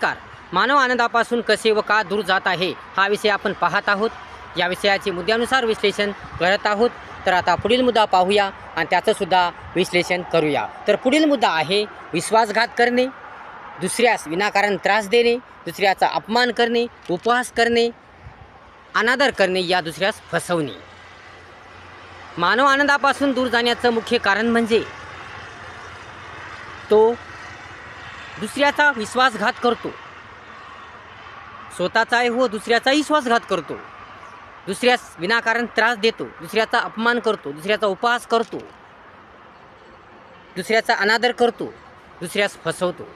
Car. मानव आनंदापासून कसे व का दूर जात आहे हा विषय आपण पाहत आहोत. या विषयाचे मुद्द्यानुसार विश्लेषण करत आहोत. तर आता पुढील मुद्दा पाहूया आणि त्याचं सुद्धा विश्लेषण करूया. तर पुढील मुद्दा आहे विश्वासघात करणे दुसऱ्यास विनाकारण त्रास देणे दुसऱ्याचा अपमान करणे उपहास करणे अनादर करणे या दुसऱ्यास फसवणे. मानव आनंदापासून दूर जाण्याचं मुख्य कारण म्हणजे तो दुसऱ्याचा विश्वासघात करतो. स्वतःचाही हो दुसऱ्याचाही विश्वासघात करतो. दुसऱ्यास विनाकारण त्रास देतो दुसऱ्याचा अपमान करतो दुसऱ्याचा उपहास करतो दुसऱ्याचा अनादर करतो दुसऱ्यास फसवतो.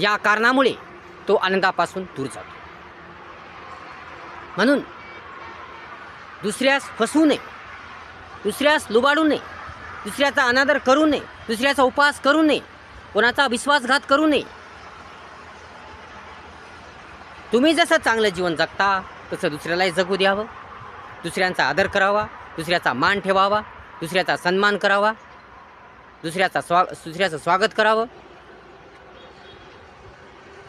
या कारणामुळे तो आनंदापासून दूर जातो. म्हणून दुसऱ्यास फसवू नये दुसऱ्यास लुबाडू नये दुसऱ्याचा अनादर करू नये दुसऱ्याचा उपहास करू नये कोणाचा विश्वासघात करू नये तुम्ही जसं चांगलं जीवन जगता तसं दुसऱ्यालाही जगू द्यावं. दुसऱ्यांचा आदर करावा दुसऱ्याचा मान ठेवावा दुसऱ्याचा सन्मान करावा दुसऱ्याचा स्वा दुसऱ्याचं स्वागत करावं.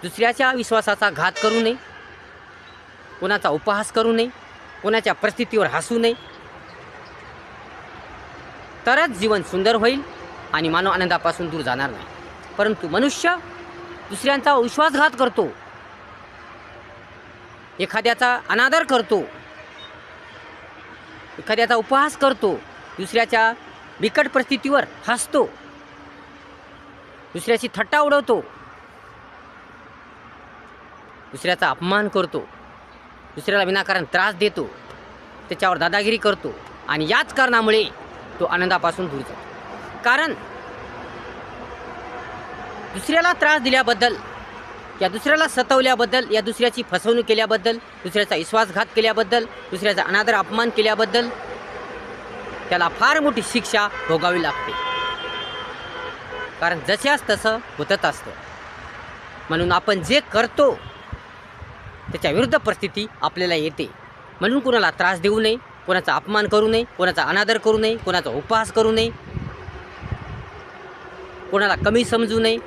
दुसऱ्याच्या विश्वासाचा घात करू नये. कोणाचा उपहास करू नये. कोणाच्या परिस्थितीवर हसू नये. तरच जीवन सुंदर होईल आणि मानव आनंदापासून दूर जाणार नाही. परंतु मनुष्य दुसऱ्यांचा विश्वासघात करतो. एखाद्याचा अनादर करतो एखाद्याचा उपहास करतो दुसऱ्याच्या बिकट परिस्थितीवर हसतो दुसऱ्याची थट्टा उडवतो दुसऱ्याचा अपमान करतो दुसऱ्याला विनाकारण त्रास देतो त्याच्यावर दादागिरी करतो आणि याच कारणामुळे तो आनंदापासून दूर जातो. कारण दुसऱ्याला त्रास दिल्याबद्दल या दुसऱ्याला सतवल्याबद्दल या दुसऱ्याची फसवणूक केल्याबद्दल दुसऱ्याचा विश्वासघात केल्याबद्दल दुसऱ्याचा अनादर अपमान केल्याबद्दल त्याला फार मोठी शिक्षा भोगावी लागते. कारण जशास तसं होतच असतं. म्हणून आपण जे करतो त्याच्या विरुद्ध परिस्थिती आपल्याला येते. म्हणून कुणाला त्रास देऊ नये कोणाचा अपमान करू नये कोणाचा अनादर करू नये कोणाचा उपहास करू नये कोणाला कमी समजू नये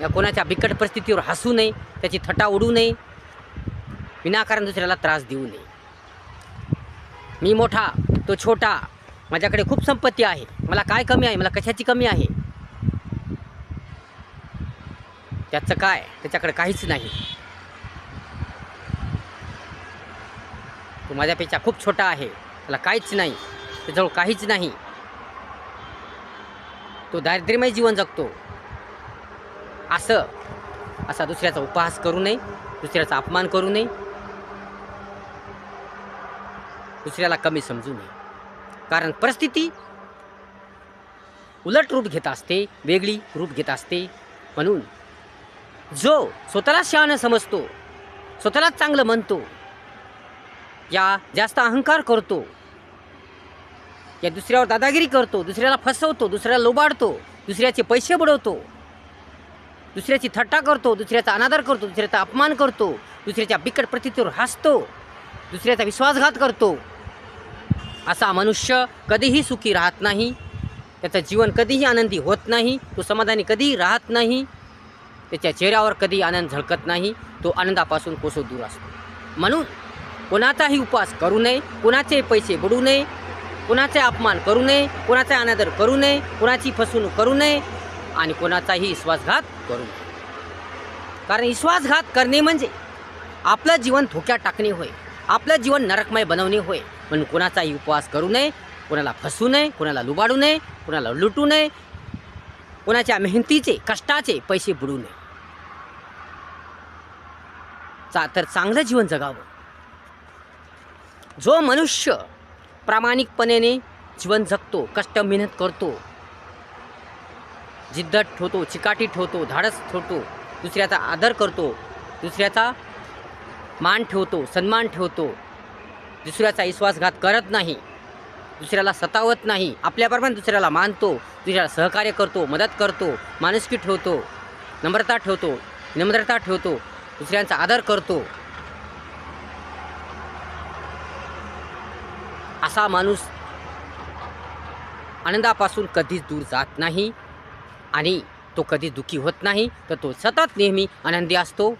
या कोणाच्या बिकट परिस्थितीवर हसू नये त्याची थटा उडू नये विनाकारण दुसऱ्याला त्रास देऊ नये. मी मोठा तो छोटा माझ्याकडे खूप संपत्ती आहे. मला काय कमी आहे? मला कशाची कमी आहे? त्याचं काय? त्याच्याकडे काहीच नाही. तो माझ्यापेक्षा खूप छोटा आहे. त्याला काहीच नाही. त्याजवळ काहीच नाही. तो दारिद्र्यमय जीवन जगतो. असं. असा दुसऱ्याचा उपहास करू नये दुसऱ्याचा अपमान करू नये. दुसऱ्याला कमी समजू नये. कारण परिस्थिती उलट रूप घेत असते वेगळी रूप घेत असते. म्हणून जो स्वतःला शहाणं समजतो स्वतःलाच चांगलं म्हणतो या जास्त अहंकार करतो या दुसऱ्यावर दादागिरी करतो दुसऱ्याला फसवतो दुसऱ्याला लोबाडतो दुसऱ्याचे पैसे बुडवतो दुसऱ्याची थट्टा करतो दुसऱ्याचा अनादर करतो दुसऱ्याचा अपमान करतो दुसऱ्याच्या बिकट प्रतितीवर हसतो दुसऱ्याचा विश्वासघात करतो. असा मनुष्य कधीही सुखी राहत नाही. त्याचं जीवन कधीही आनंदी होत नाही. तो समाधानी कधीही राहत नाही. त्याच्या चेहऱ्यावर कधी आनंद झळकत नाही. तो आनंदापासून कोसो दूर असतो. म्हणून कोणाचाही उपास करू नये कोणाचे पैसे बुडू नये कोणाचे अपमान करू नये कोणाचा अनादर करू नये कोणाची फसवणूक करू नये आणि कोणाचाही विश्वासघात करू नये. कारण विश्वासघात करणे म्हणजे आपलं जीवन धोक्यात टाकणे होय आपलं जीवन नरकमय बनवणे होय. म्हणून कोणाचाही उपवास करू नये कोणाला फसू नये कोणाला लुबाडू नये कोणाला लुटू नये कोणाच्या मेहनतीचे कष्टाचे पैसे बुडू नये. चा तर चांगलं जीवन जगावं. जो मनुष्य प्रामाणिकपणेने जीवन जगतो कष्ट मेहनत करतो जिद्द ठेवतो चिकाटी ठेवतो धाडस ठेवतो दुसऱ्याचा आदर करतो दुसऱ्याचा मान ठेवतो सन्मान ठेवतो. दुसऱ्याचा विश्वासघात करत नाही दुसऱ्याला सतावत नाही आपल्याप्रमाणे दुसऱ्याला मानतो दुसऱ्याला सहकार्य करतो मदत करतो माणुसकी ठेवतो नम्रता ठेवतो नम्रता ठेवतो दुसऱ्यांचा आदर करतो. असा माणूस आनंदापासून कधीच दूर जात नाही. आणि तो कधी दुःखी होत नाही तर तो सतत नेहमी आनंदी असतो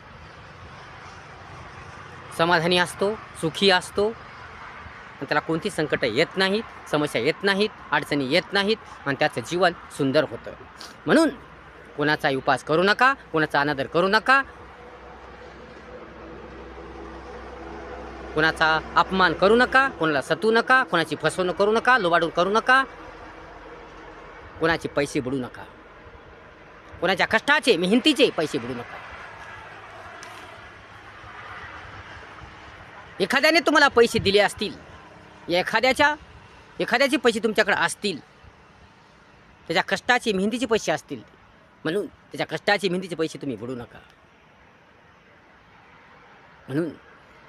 समाधानी असतो सुखी असतो. आणि त्याला कोणती संकटं येत नाहीत समस्या येत नाहीत अडचणी येत नाहीत आणि त्याचं जीवन सुंदर होतं. म्हणून कोणाचाही उपास करू नका कोणाचा अनादर करू नका. कोणाचा अपमान करू नका कोणाला सतू नका कोणाची फसवणूक करू नका लोबाडून करू नका. कोणाचे पैसे बुडू नका. कोणाच्या कष्टाचे मेहनतीचे पैसे बुडू नका. एखाद्याने तुम्हाला पैसे दिले असतील या एखाद्याच्या एखाद्याचे पैसे तुमच्याकडे असतील त्याच्या कष्टाचे मेहनतीचे पैसे असतील म्हणून त्याच्या कष्टाचे मेहनतीचे पैसे तुम्ही बुडू नका. म्हणून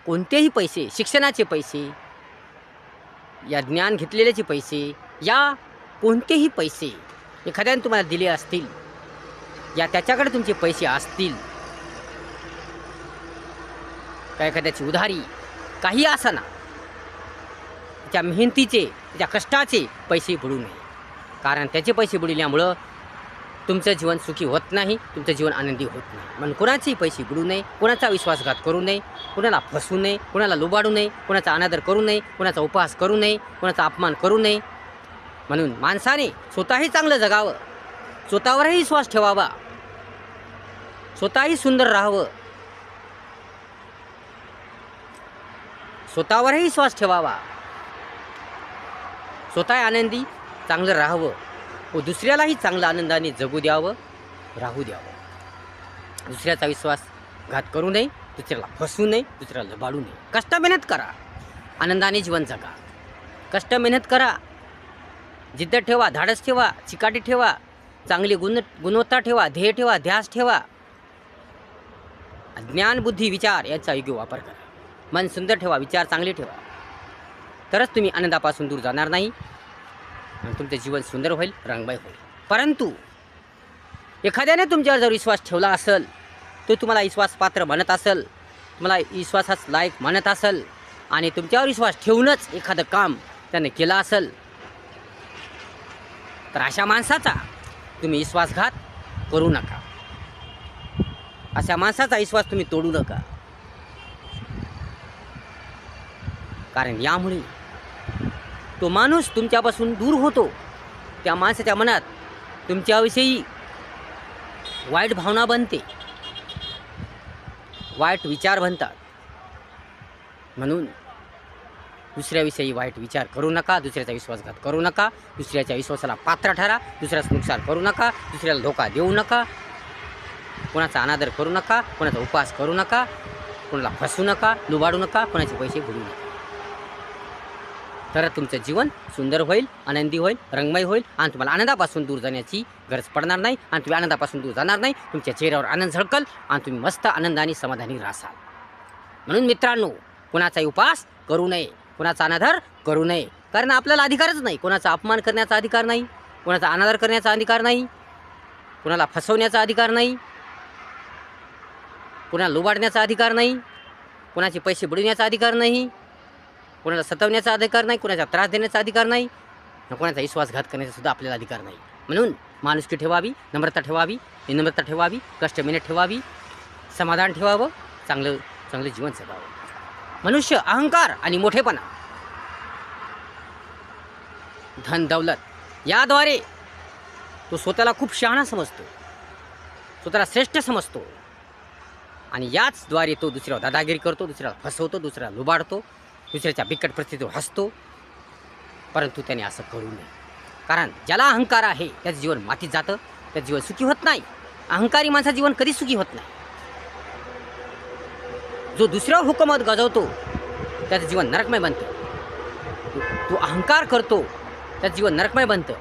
कोणतेही पैसे शिक्षणाचे पैसे या ज्ञान घेतलेल्याचे पैसे या कोणतेही पैसे एखाद्याने तुम्हाला दिले असतील या त्याच्याकडे तुमचे पैसे असतील. का एखाद्याची उधारी काही असाना त्याच्या मेहनतीचे त्याच्या कष्टाचे पैसे बुडू नये. कारण त्याचे पैसे बुडल्यामुळं तुमचं जीवन सुखी होत नाही तुमचं जीवन आनंदी होत नाही. म्हणून कुणाचेही पैसे बुडू नये कुणाचा विश्वासघात करू नये कुणाला फसू नये कुणाला लुबाडू नये कुणाचा अनादर करू नये कुणाचा उपहास करू नये कोणाचा अपमान करू नये. म्हणून माणसाने स्वतःही चांगलं जगावं. स्वतःवरही श्वास ठेवावा. स्वतःही सुंदर राहावं. स्वतःवरही श्वास ठेवावा. स्वतः आनंदी चांगलं राहावं. व दुसऱ्यालाही चांगलं आनंदाने जगू द्यावं राहू द्यावं. दुसऱ्याचा विश्वास घात करू नये दुसऱ्याला फसवू नये दुसऱ्याला लबाडू नये. कष्ट मेहनत करा. आनंदाने जीवन जगा. कष्ट मेहनत करा. जिद्द ठेवा धाडस ठेवा चिकाटी ठेवा. चांगली गुण गुणवत्ता ठेवा ध्येय ठेवा ध्यास ठेवा. ज्ञान बुद्धी विचार याचा योग्य वापर करा. मन सुंदर ठेवा विचार चांगले ठेवा. तरच तुम्ही आनंदापासून दूर जाणार नाही आणि तुमचं जीवन सुंदर होईल रंगबाई होईल. परंतु एखाद्याने तुमच्यावर जर विश्वास ठेवला असेल तो तुम्हाला विश्वास पात्र म्हणत असेल तुम्हाला विश्वासाच लायक म्हणत असेल आणि तुमच्यावर विश्वास ठेवूनच एखादं काम त्याने केलं असेल तर अशा माणसाचा तुम्ही विश्वासघात करू नका. अशा माणसाचा विश्वास तुम्ही तोडू नका. कारण यामुळे तो माणूस तुमच्यापासून दूर होतो. त्या माणसाच्या मनात तुमच्याविषयी वाईट भावना बनते. वाईट विचार बनतात. म्हणून दुसऱ्याविषयी वाईट विचार करू नका दुसऱ्याचा विश्वासघात करू नका दुसऱ्याच्या विश्वासाला पात्र ठरा दुसऱ्याचं नुकसान करू नका दुसऱ्याला धोका देऊ नका कोणाचा अनादर करू नका कोणाचा उपवास करू नका कोणाला फसू नका लुबाडू नका कोणाचे पैसे बुडू नका. तर तुमचं जीवन सुंदर होईल आनंदी होईल रंगमय होईल आणि तुम्हाला आनंदापासून दूर जाण्याची गरज पडणार नाही आणि तुम्ही आनंदापासून दूर जाणार नाही तुमच्या चेहऱ्यावर आनंद झळकल आणि तुम्ही मस्त आनंदाने समाधानी रासाल. म्हणून मित्रांनो कोणाचाही उपास करू नये. कोणाचा अनादर करू नये. कारण आपल्याला अधिकारच नाही. कोणाचा अपमान करण्याचा अधिकार नाही. कोणाचा अनादर करण्याचा अधिकार नाही. कोणाला फसवण्याचा अधिकार नाही. कोणाला लुबाडण्याचा अधिकार नाही. कोणाचे पैसे बुडविण्याचा अधिकार नाही. कोणाला सतवण्याचा अधिकार नाही. कोणाचा त्रास देण्याचा अधिकार नाही. कोणाचा विश्वासघात करण्याचा सुद्धा आपल्याला अधिकार नाही. म्हणून माणुसकी ठेवावी नम्रता ठेवावी विनम्रता ठेवावी कष्ट मेहनत ठेवावी समाधान ठेवावं चांगलं चांगलं जीवन जगावं. मनुष्य अहंकार आणि मोठेपणा. धन दौलत याद्वारे तो स्वतःला खूप शहाणा समजतो. स्वतःला श्रेष्ठ समजतो. आणि याचद्वारे तो दुसऱ्यावर दादागिरी करतो दुसऱ्याला फसवतो दुसऱ्याला लुबाडतो दुसऱ्याच्या बिकट परिस्थितीवर हसतो. परंतु त्याने असं करू नये. कारण ज्याला अहंकार आहे त्याचं जीवन मातीत जातं त्याचं जीवन सुखी होत नाही. अहंकारी माणसाचं जीवन कधी सुखी होत नाही. जो दुसऱ्यावर हुकूमत गजवतो त्याचं जीवन नरकमय बनतं. तो अहंकार करतो त्याचं जीवन नरकमय बनतं.